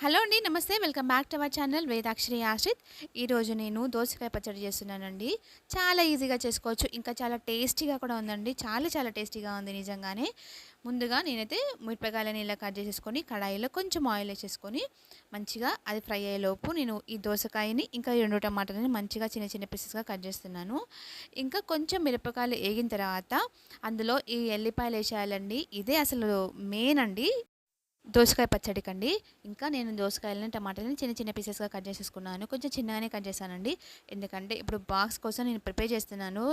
Hello అండి నమస్తే. Welcome back to our channel Vedakshari Ashrith. ఈరోజు నేను దోసకాయ పచ్చడి చేస్తున్నానండి. చాలా ఈజీగా చేసుకోవచ్చు. ఇంకా చాలా టేస్టీగా కూడా ఉందండి. చాలా చాలా టేస్టీగా ఉంది నిజంగానే. ముందుగా నేనైతే మిరపకాయలని ఇలా కట్ చేసేసుకొని కడాయిలో కొంచెం ఆయిల్ వేసేసుకొని మంచిగా అది ఫ్రై అయ్యేలోపు నేను ఈ దోసకాయని ఇంకా రెండు టమాటాలని మంచిగా చిన్న చిన్న పీసెస్గా కట్ చేస్తున్నాను. ఇంకా కొంచెం మిరపకాయలు వేగిన తర్వాత అందులో ఈ ఎల్లిపాయలు వేసేయాలండి. ఇదే అసలు మెయిన్ అండి. దోసకాయ పచ్చడికండి ఇంకా నేను దోసకాయలని టమాటాలని చిన్న చిన్న పీసెస్గా కట్ చేసేసుకున్నాను. కొంచెం చిన్నగానే కట్ చేశానండి. ఎందుకంటే ఇప్పుడు బాక్స్ కోసం నేను ప్రిపేర్ చేస్తున్నాను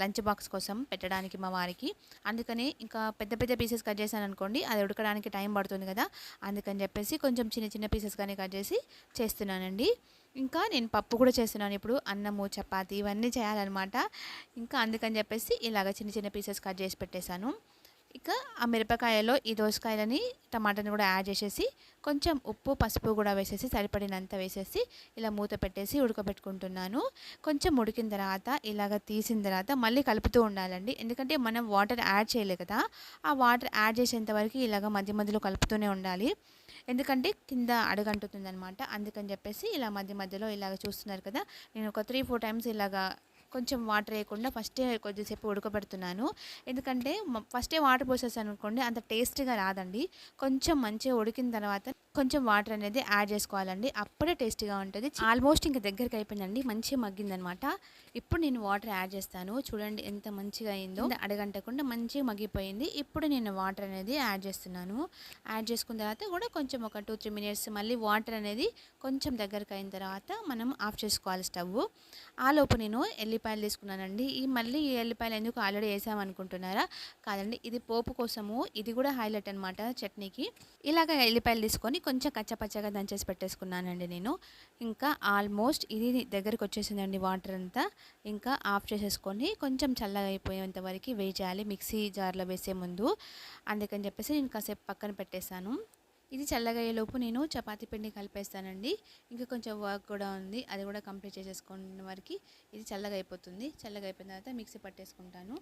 లంచ్ బాక్స్ కోసం పెట్టడానికి మా వారికి. అందుకని ఇంకా పెద్ద పెద్ద పీసెస్ కట్ చేశాను అనుకోండి అది ఉడకడానికి టైం పడుతుంది కదా. అందుకని చెప్పేసి కొంచెం చిన్న చిన్న పీసెస్గానే కట్ చేసి చేస్తున్నానండి. ఇంకా నేను పప్పు కూడా చేస్తున్నాను ఇప్పుడు. అన్నము చపాతి ఇవన్నీ చేయాలన్నమాట. ఇంకా అందుకని చెప్పేసి ఇలాగ చిన్న చిన్న పీసెస్ కట్ చేసి పెట్టేశాను. ఇక ఆ మిరపకాయలో ఈ దోసకాయలని టమాటాని కూడా యాడ్ చేసేసి కొంచెం ఉప్పు పసుపు కూడా వేసేసి సరిపడినంత వేసేసి ఇలా మూత పెట్టేసి ఉడకబెట్టుకుంటున్నాను. కొంచెం ఉడికిన తర్వాత ఇలాగ తీసిన తర్వాత మళ్ళీ కలుపుతూ ఉండాలండి. ఎందుకంటే మనం వాటర్ యాడ్ చేయలే కదా ఆ వాటర్ యాడ్ చేసేంత వరకు ఇలాగ మధ్య మధ్యలో కలుపుతూనే ఉండాలి. ఎందుకంటే కింద అడుగంటుతుంది అనమాట అందుకని చెప్పేసి ఇలా మధ్య మధ్యలో ఇలాగ చూస్తున్నారు కదా నేను ఒక త్రీ ఫోర్ టైమ్స్ ఇలాగా కొంచెం వాటర్ వేయకుండా ఫస్టే కొద్దిసేపు ఉడకబెడుతున్నాను. ఎందుకంటే ఫస్టే వాటర్ పోసేసాను అనుకోండి అంత టేస్ట్గా రాదండి. కొంచెం మంచిగా ఉడికిన తర్వాత కొంచెం వాటర్ అనేది యాడ్ చేసుకోవాలండి. అప్పుడే టేస్టీగా ఉంటుంది. ఆల్మోస్ట్ ఇంకా దగ్గరికి అయిపోయిందండి. మంచిగా మగ్గిందనమాట. ఇప్పుడు నేను వాటర్ యాడ్ చేస్తాను. చూడండి ఎంత మంచిగా అయిందో. అడగంటకుండా మంచిగా మగ్గిపోయింది. ఇప్పుడు నేను వాటర్ అనేది యాడ్ చేస్తున్నాను. యాడ్ చేసుకున్న తర్వాత కూడా కొంచెం ఒక టూ త్రీ మినిట్స్ మళ్ళీ వాటర్ అనేది కొంచెం దగ్గరికి అయిన తర్వాత మనం ఆఫ్ చేసుకోవాలి స్టవ్. ఆ లోపు నేను ఎల్లిపాయలు తీసుకున్నానండి. ఈ మళ్ళీ ఈ ఎల్లిపాయలు ఎందుకు ఆల్రెడీ వేసామనుకుంటున్నారా? కాదండి. ఇది పోపు కోసము. ఇది కూడా హైలైట్ అనమాట చట్నీకి. ఇలాగ ఎల్లిపాయలు తీసుకొని కొంచెం కచ్చపచ్చగా దంచేసి పెట్టేసుకున్నానండి నేను. ఇంకా ఆల్మోస్ట్ ఇది దగ్గరికి వచ్చేసిందండి వాటర్ అంతా. ఇంకా ఆఫ్ చేసేసుకొని కొంచెం చల్లగా అయిపోయేంత వరకు వేయాలి మిక్సీ జార్లో వేసే ముందు. అందుకని చెప్పేసి నేను కాసేపు పక్కన పెట్టేశాను. ఇది చల్లగయ్యేలోపు నేను చపాతీ పిండి కలిపేస్తానండి. ఇంకా కొంచెం వర్క్ కూడా ఉంది. అది కూడా కంప్లీట్ చేసేసుకున్న వరకు ఇది చల్లగా అయిపోతుంది. చల్లగా అయిపోయిన తర్వాత మిక్సీ పట్టేసుకుంటాను.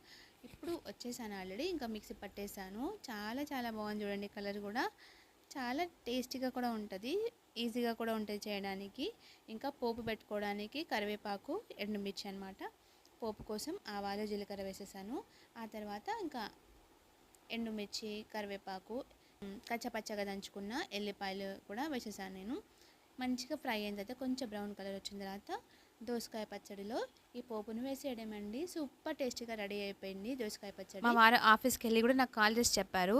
ఇప్పుడు వచ్చేసాను ఆల్రెడీ. ఇంకా మిక్సీ పట్టేశాను. చాలా చాలా బాగుంది చూడండి కలర్ కూడా. చాలా టేస్టీగా కూడా ఉంటుంది. ఈజీగా కూడా ఉంటుంది చేయడానికి. ఇంకా పోపు పెట్టుకోవడానికి కరివేపాకు ఎండుమిర్చి అనమాట పోపు కోసం ఆవాలు జీలకర్ర వేసేసాను. ఆ తర్వాత ఇంకా ఎండుమిర్చి కరివేపాకు కచ్చపచ్చగా దంచుకున్న ఎల్లిపాయలు కూడా వేసేసాను నేను. మంచిగా ఫ్రై అయిన తర్వాత కొంచెం బ్రౌన్ కలర్ వచ్చిన తర్వాత దోసకాయ పచ్చడిలో ఈ పోపును వేసేయడమండి. సూపర్ టేస్టీగా రెడీ అయిపోయింది దోసకాయ పచ్చడి. మా వారు ఆఫీస్కి వెళ్ళి కూడా నాకు కాల్ చేసి చెప్పారు.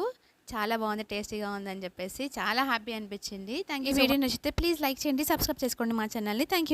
చాలా బాగుంది టేస్టీగా ఉందని చెప్పేసి చాలా హ్యాపీ అనిపించింది. థ్యాంక్ యూ వీడియో నచ్చితే ప్లీజ్ లైక్ చేయండి సబ్స్క్రైబ్ చేసుకోండి మా ఛానల్ని. Thank you